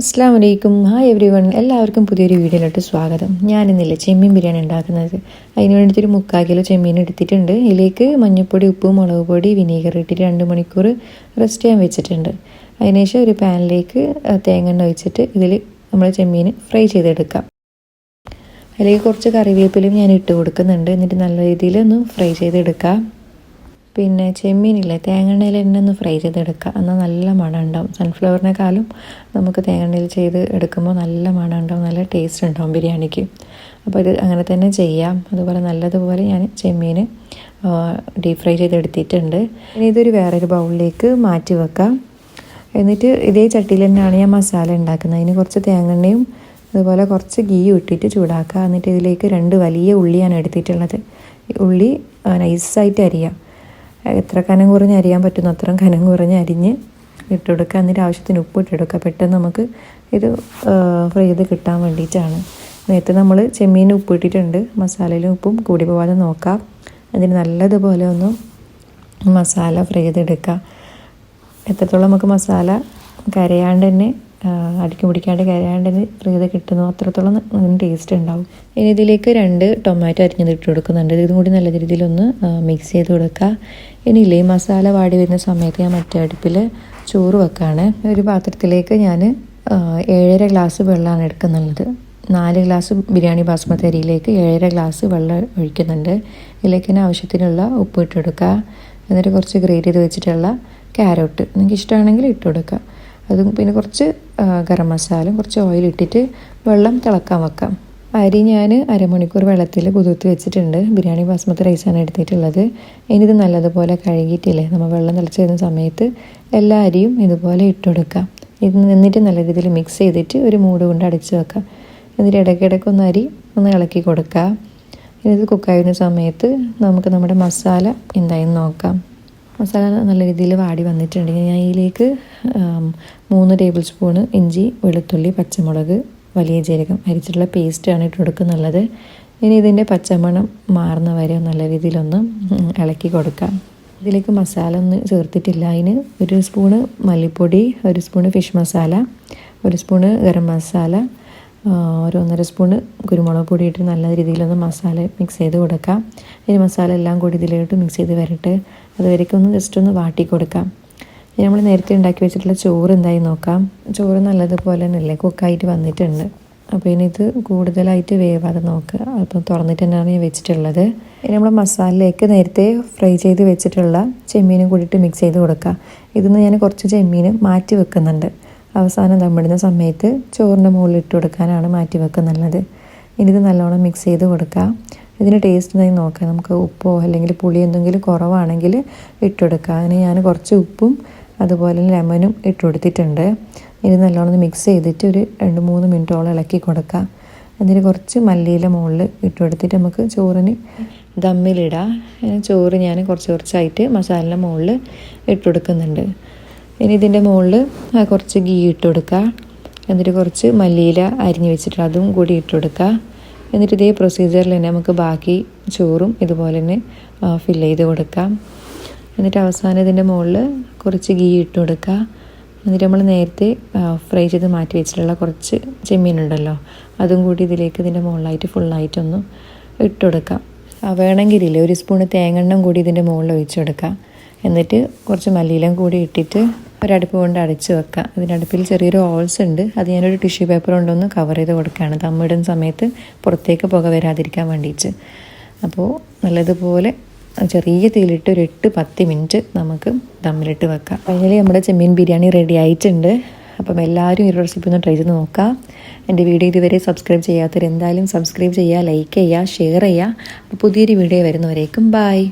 അസ്സാം വലൈക്കും hi every one എല്ലാവർക്കും പുതിയൊരു വീഡിയോയിലോട്ട് സ്വാഗതം. ഞാനിന്നില്ല ചെമ്മീൻ ബിരിയാണി ഉണ്ടാക്കുന്നത്. അതിന് വേണ്ടിയിട്ട് ഒരു മുക്കാൽ കിലോ ചെമ്മീൻ എടുത്തിട്ടുണ്ട്. ഇതിലേക്ക് മഞ്ഞൾപ്പൊടി ഉപ്പ് മുളക് പൊടി വിനീഗർ ഇട്ടിട്ട് രണ്ട് മണിക്കൂർ റെസ്റ്റ് ചെയ്യാൻ വെച്ചിട്ടുണ്ട്. അതിനുശേഷം ഒരു പാനിലേക്ക് തേങ്ങ ഒഴിച്ചിട്ട് ഇതിൽ നമ്മൾ ചെമ്മീൻ ഫ്രൈ ചെയ്തെടുക്കാം. അതിലേക്ക് കുറച്ച് കറിവേപ്പിലും ഞാൻ ഇട്ട് കൊടുക്കുന്നുണ്ട്. എന്നിട്ട് നല്ല രീതിയിൽ ഒന്ന് ഫ്രൈ ചെയ്തെടുക്കാം. പിന്നെ ചെമ്മീനില്ലേ തേങ്ങണ്ണയിൽ തന്നെ ഒന്ന് ഫ്രൈ ചെയ്തെടുക്കുക. എന്നാൽ നല്ല മണം ഉണ്ടാവും സൺഫ്ലവറിനെക്കാളും നമുക്ക് തേങ്ങണ്ണയിൽ ചെയ്ത് എടുക്കുമ്പോൾ നല്ല മണം ഉണ്ടാവും നല്ല ടേസ്റ്റ് ഉണ്ടാവും ബിരിയാണിക്ക്. അപ്പോൾ ഇത് അങ്ങനെ തന്നെ ചെയ്യാം. അതുപോലെ നല്ലതുപോലെ ഞാൻ ചെമ്മീൻ ഡീപ് ഫ്രൈ ചെയ്തെടുത്തിട്ടുണ്ട്. ഇനി ഇതൊരു വേറൊരു ബൗളിലേക്ക് മാറ്റി വെക്കാം. എന്നിട്ട് ഇതേ ചട്ടിയിൽ തന്നെയാണ് ഞാൻ മസാല ഉണ്ടാക്കുന്നത്. അതിന് കുറച്ച് തേങ്ങണ്ണയും അതുപോലെ കുറച്ച് ഗീ ഇട്ടിട്ട് ചൂടാക്കുക. എന്നിട്ട് ഇതിലേക്ക് രണ്ട് വലിയ ഉള്ളിയാണ് എടുത്തിട്ടുള്ളത്. ഉള്ളി നൈസായിട്ട് അരിയാം. എത്ര കനം കുറഞ്ഞ് അരിയാൻ പറ്റുന്നു അത്രയും കനം കുറഞ്ഞ് അരിഞ്ഞ് ഇട്ട് കൊടുക്കുക. എന്നിട്ട് ആവശ്യത്തിന് ഉപ്പ് ഇട്ടെടുക്കുക പെട്ടെന്ന് നമുക്ക് ഇത് ഫ്രൈ ചെയ്ത് കിട്ടാൻ വേണ്ടിയിട്ടാണ്. നേരത്തെ നമ്മൾ ചെമ്മീൻ ഉപ്പ് ഇട്ടിട്ടുണ്ട്. മസാലയിലും ഉപ്പും കൂടി പോവാതെ നോക്കാം. അതിന് നല്ലതുപോലെ ഒന്ന് മസാല ഫ്രൈ ചെയ്തെടുക്കുക എത്രത്തോളം നമുക്ക് മസാല കരയാണ്ട് തന്നെ അടിക്കും പിടിക്കാണ്ട് കരയാണ്ട് തന്നെ ഫ്രൈ ചെയ്ത് കിട്ടുന്നു. അത്രത്തോളം അതിന് ടേസ്റ്റ് ഉണ്ടാവും. ഇനി ഇതിലേക്ക് രണ്ട് ടൊമാറ്റോ അരിഞ്ഞത് ഇട്ട് കൊടുക്കുന്നുണ്ട്. ഇതും കൂടി നല്ല രീതിയിലൊന്ന് മിക്സ് ചെയ്ത് കൊടുക്കുക ഇനി ഇലേ മസാല വാടി വരുന്ന സമയത്ത് ഞാൻ മറ്റേ അടുപ്പിൽ ചോറ് വെക്കുകയാണ് ഒരു പാത്രത്തിലേക്ക് ഞാൻ ഏഴര ഗ്ലാസ് വെള്ളമാണ് എടുക്കുന്നുള്ളത്. നാല് ഗ്ലാസ് ബിരിയാണി ബാസ്മതി അരിയിലേക്ക് ഏഴര ഗ്ലാസ് വെള്ളം ഒഴിക്കുന്നുണ്ട്. ഇതിലേക്ക് തന്നെ ആവശ്യത്തിനുള്ള ഉപ്പ് ഇട്ട് കൊടുക്കുക എന്നിട്ട് കുറച്ച് ഗ്രേറ്റ് ചെയ്ത് വെച്ചിട്ടുള്ള ക്യാരറ്റ് നിങ്ങൾക്ക് ഇഷ്ടമാണെങ്കിൽ ഇട്ട് കൊടുക്കുക അതും പിന്നെ കുറച്ച് ഗരം മസാല കുറച്ച് ഓയിൽ ഇട്ടിട്ട് വെള്ളം തിളക്കാൻ വെക്കാം. അരി ഞാൻ അരമണിക്കൂർ വെള്ളത്തിൽ കുതിർത്ത് വെച്ചിട്ടുണ്ട്. ബിരിയാണി ബാസ്മതി റൈസാണ് എടുത്തിട്ടുള്ളത്. ഇനി ഇത് നല്ലതുപോലെ കഴുകിയിട്ടില്ലേ? നമ്മൾ വെള്ളം തിളച്ച് വരുന്ന സമയത്ത് എല്ലാ അരിയും ഇതുപോലെ ഇട്ടുകൊടുക്കാം ഇത് നിന്നിട്ട് നല്ല രീതിയിൽ മിക്സ് ചെയ്തിട്ട് ഒരു മൂട് കൊണ്ട് അടിച്ച് വെക്കാം. എന്നിട്ട് ഇടയ്ക്കിടയ്ക്ക് ഒന്ന് അരി ഒന്ന് ഇളക്കി കൊടുക്കുക ഇനി ഇത് കുക്കായിരുന്ന സമയത്ത് നമുക്ക് നമ്മുടെ മസാല എന്തായെന്ന് നോക്കാം. മസാല നല്ല രീതിയിൽ വാടി വന്നിട്ടുണ്ടെങ്കിൽ ഞാൻ ഇതിലേക്ക് മൂന്ന് ടേബിൾ സ്പൂണ് ഇഞ്ചി വെളുത്തുള്ളി പച്ചമുളക് വലിയ ജീരകം അരിച്ചിട്ടുള്ള പേസ്റ്റാണ് ഇട്ട് കൊടുക്കുന്നുള്ളത് ഇനി ഇതിന്റെ പച്ചമണം മാറുന്ന വരെ നല്ല രീതിയിലൊന്ന് ഇളക്കി കൊടുക്കാം. ഇതിലേക്ക് മസാല ഒന്നും ചേർത്തിട്ടില്ല. അതിന് ഒരു സ്പൂണ് മല്ലിപ്പൊടി ഒരു സ്പൂണ് ഫിഷ് മസാല ഒരു സ്പൂണ് ഗരം മസാല ഒരു ഒന്നര സ്പൂൺ കുരുമുളക് പൊടി ഇട്ട് നല്ല രീതിയിലൊന്ന് മസാല മിക്സ് ചെയ്ത് കൊടുക്കാം. ഇനി മസാല എല്ലാം കൂടി ഇതിലോട്ട് മിക്സ് ചെയ്ത് വരട്ടെ. അതുവരേക്കും ഒന്ന് ജസ്റ്റ് ഒന്ന് വാട്ടി കൊടുക്കാം. ഇനി നമ്മൾ നേരത്തെ ഉണ്ടാക്കി വെച്ചിട്ടുള്ള ചോറ് എന്തായി നോക്കാം. ചോറ് നല്ലതുപോലെ തന്നെയല്ലേ കുക്കായിട്ട് വന്നിട്ടുണ്ട്. അപ്പോൾ ഇനി ഇത് കൂടുതലായിട്ട് വേവാതെ നോക്കുക അപ്പം തുറന്നിട്ട് തന്നെയാണ് ഞാൻ വെച്ചിട്ടുള്ളത്. ഇനി നമ്മൾ മസാലയിലേക്ക് നേരത്തെ ഫ്രൈ ചെയ്ത് വെച്ചിട്ടുള്ള ചെമ്മീനും കൂടിയിട്ട് മിക്സ് ചെയ്ത് കൊടുക്കുക നിന്ന് ഞാൻ കുറച്ച് ചെമ്മീൻ മാറ്റി വെക്കുന്നുണ്ട്. അവസാനം ദമ്മിടുന്ന സമയത്ത് ചോറിന്റെ മുകളിൽ ഇട്ട് കൊടുക്കാനാണ് മാറ്റി വെക്കുന്നുള്ളത് ഇനി ഇത് നല്ലോണം മിക്സ് ചെയ്ത് കൊടുക്കുക ഇതിന് ടേസ്റ്റ് എന്തെങ്കിലും നോക്കാം. നമുക്ക് ഉപ്പോ അല്ലെങ്കിൽ പുളി എന്തെങ്കിലും കുറവാണെങ്കിൽ ഇട്ടുകൊടുക്കുക അതിന് ഞാൻ കുറച്ച് ഉപ്പും അതുപോലെ ലെമനും ഇട്ട് കൊടുത്തിട്ടുണ്ട്. ഇത് നല്ലോണം മിക്സ് ചെയ്തിട്ട് ഒരു രണ്ട് മൂന്ന് മിനിറ്റോളം ഇളക്കി കൊടുക്കുക എന്നിട്ട് കുറച്ച് മല്ലിയില മുകളിൽ ഇട്ട് കൊടുത്തിട്ട് നമുക്ക് ചോറിന് ദമ്മിലിടാം. ചോറ് ഞാൻ കുറച്ച് കുറച്ചായിട്ട് മസാലയുടെ മുകളിൽ ഇട്ട് കൊടുക്കുന്നുണ്ട്. ഇനി ഇതിന്റെ മുകളിൽ കുറച്ച് ഗീ ഇട്ട് കൊടുക്കുക എന്നിട്ട് കുറച്ച് മല്ലിയില അരിഞ്ഞ് വെച്ചിട്ട് അതും കൂടി ഇട്ട് കൊടുക്കുക എന്നിട്ട് ഇതേ പ്രൊസീജിയറിൽ തന്നെ നമുക്ക് ബാക്കി ചോറും ഇതുപോലെ തന്നെ ഫില്ല് ചെയ്ത് കൊടുക്കാം. എന്നിട്ട് അവസാനം ഇതിന്റെ മുകളിൽ കുറച്ച് ഗീ ഇട്ട് കൊടുക്കുക എന്നിട്ട് നമ്മൾ നേരത്തെ ഫ്രൈ ചെയ്ത് മാറ്റി വെച്ചിട്ടുള്ള കുറച്ച് ചെമ്മീനുണ്ടല്ലോ അതും കൂടി ഇതിലേക്ക് ഇതിന്റെ മുകളിലായിട്ട് ഫുള്ളായിട്ടൊന്ന് ഇട്ട് കൊടുക്കാം. വേണമെങ്കിൽ വേണമെങ്കിലില്ലേ ഒരു സ്പൂണ് തേങ്ങെണ്ണം കൂടി ഇതിന്റെ മുകളിൽ ഒഴിച്ചു കൊടുക്കാം. എന്നിട്ട് കുറച്ച് മല്ലിയിലും കൂടി ഇട്ടിട്ട് ഒരടുപ്പ് കൊണ്ട് അടച്ച് വെക്കുക അടുപ്പിൽ ചെറിയൊരു ഹോൾസ് ഉണ്ട്. അത് ഞാനൊരു ടിഷ്യൂ പേപ്പർ കൊണ്ടൊന്ന് കവർ ചെയ്ത് കൊടുക്കുകയാണ്. ദമ്മിടുന്ന സമയത്ത് പുറത്തേക്ക് പുക വരാതിരിക്കാൻ വേണ്ടിയിട്ട് അപ്പോൾ നല്ലതുപോലെ ചെറിയ തീയിലിട്ട് ഒരു എട്ട് പത്ത് മിനിറ്റ് നമുക്ക് ദമ്മിലിട്ട് വെക്കാം. ഫൈനലി നമ്മുടെ ചെമ്മീൻ ബിരിയാണി റെഡി ആയിട്ടുണ്ട്. അപ്പം എല്ലാവരും ഈ റെസിപ്പി ഒന്ന് ട്രൈ ചെയ്ത് നോക്കുക. എന്റെ വീഡിയോ ഇതുവരെ സബ്സ്ക്രൈബ് ചെയ്യാത്തവർ എന്തായാലും സബ്സ്ക്രൈബ് ചെയ്യുക ലൈക്ക് ചെയ്യുക ഷെയർ ചെയ്യുക. അപ്പോൾ പുതിയൊരു വീഡിയോ വരുന്നവരേക്കും ബായ്